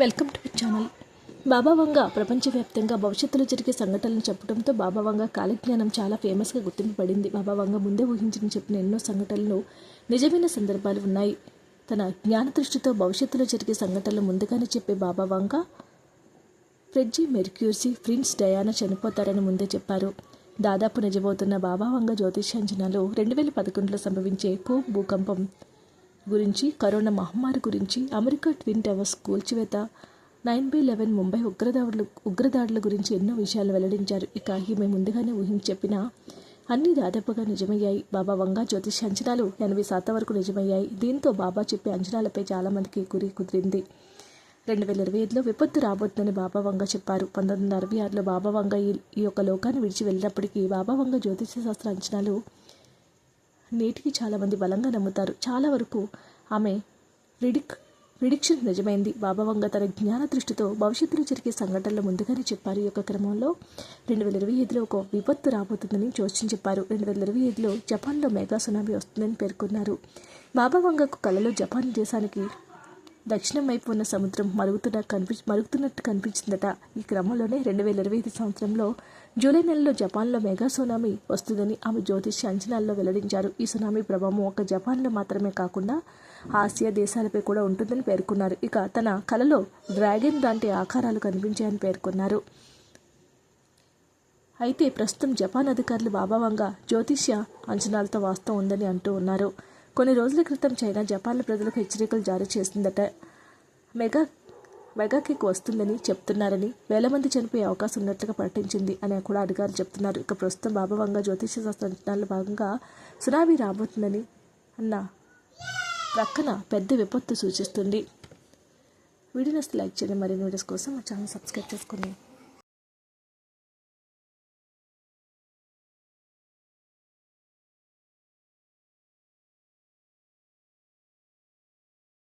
Welcome to channel Baba Vanga ప్రపంచవ్యాప్తంగా భవిష్యత్తులో జరిగే సంఘటనలు చెప్పడంతో బాబా వంగ కాలజ్ఞానం చాలా ఫేమస్గా గుర్తింపు పడింది బాబా వంగ ముందే ఊహించిన చెప్పిన ఎన్నో సంఘటనలు నిజమైన సందర్భాలు ఉన్నాయి. తన జ్ఞాన దృష్టితో భవిష్యత్తులో జరిగే సంఘటనలు ముందుగానే చెప్పే Baba Vanga Freddie Mercury Prince Diana చనిపోతారని ముందే చెప్పారు. దాదాపు నిజమవుతున్న బాబా వంగ జ్యోతిష్యాంజనాలు రెండు వేల పదకొండులో సంభవించే భూ భూకంపం గురించి కరోనా మహమ్మారి గురించి అమెరికా ట్విన్ టవర్స్ కూల్చివేత నైన్ బై లెవెన్ ముంబై ఉగ్రదాడులు ఉగ్రదాడుల గురించి ఎన్నో విషయాలు వెల్లడించారు. ఇక ఈమె ముందుగానే ఊహించి చెప్పిన అన్నీ దాదాపుగా నిజమయ్యాయి. బాబా వంగా జ్యోతిష అంచనాలు ఎనభై శాతం వరకు నిజమయ్యాయి. దీంతో బాబా చెప్పే అంచనాలపై చాలామందికి గురి కుదిరింది. రెండు వేల ఇరవై ఐదులో విపత్తు రాబోతుందని బాబా వంగ చెప్పారు. పంతొమ్మిది వందల అరవై ఆరులో బాబా వంగ ఈ ఈ యొక్క లోకాన్ని విడిచి వెళ్ళినప్పటికీ బాబా వంగ జ్యోతిష శాస్త్ర అంచనాలు నేటికి చాలామంది బలంగా నమ్ముతారు. చాలా వరకు ఆమె రిడిక్ ప్రిడిక్షన్ నిజమైంది. బాబావంగ తన జ్ఞాన దృష్టితో భవిష్యత్తులో జరిగే సంఘటనలు ముందుగానే చెప్పారు. ఈ యొక్క క్రమంలో రెండు వేల ఇరవై ఐదులో ఒక విపత్తు రాబోతుందని జోస్యం చెప్పారు. రెండు వేల ఇరవై ఐదులో జపాన్లో మెగా సునామీ వస్తుందని పేర్కొన్నారు. బాబా వంగకు కలలో జపాన్ దేశానికి దక్షిణం వైపు ఉన్న సముద్రం మరుగుతున్న కనిపి మరుగుతున్నట్టు కనిపించిందట. ఈ క్రమంలోనే రెండు వేల ఇరవై ఐదు సంవత్సరంలో జూలై నెలలో జపాన్లో మెగా సునామీ వస్తుందని ఆమె జ్యోతిష్య అంచనాల్లో వెల్లడించారు. ఈ సునామీ ప్రభావం ఒక జపాన్లో మాత్రమే కాకుండా ఆసియా దేశాలపై కూడా ఉంటుందని పేర్కొన్నారు. ఇక తన కలలో డ్రాగన్ లాంటి ఆకారాలు కనిపించాయని పేర్కొన్నారు. అయితే ప్రస్తుతం జపాన్ అధికారులు బాబావంగా జ్యోతిష్య అంచనాలతో వాస్తవం ఉందని అంటూ ఉన్నారు. కొన్ని రోజుల క్రితం చైనా జపాన్ల ప్రజలకు హెచ్చరికలు జారీ చేసిందట. మెగా మెగా కిక్ వస్తుందని చెప్తున్నారని వేల మంది చనిపోయే అవకాశం ఉన్నట్లుగా ప్రకటించింది అని కూడా అధికారులు చెప్తున్నారు. ఇక ప్రస్తుతం బాబావంగా జ్యోతిష శాస్త్ర అంచనాల్లో భాగంగా సునామీ రాబోతుందని అన్న ప్రక్కన పెద్ద విపత్తు సూచిస్తుంది. వీడియోస్ లైక్ చేయండి. మరిన్ని వీడియోస్ కోసం మా ఛానల్ సబ్స్క్రైబ్ చేసుకోండి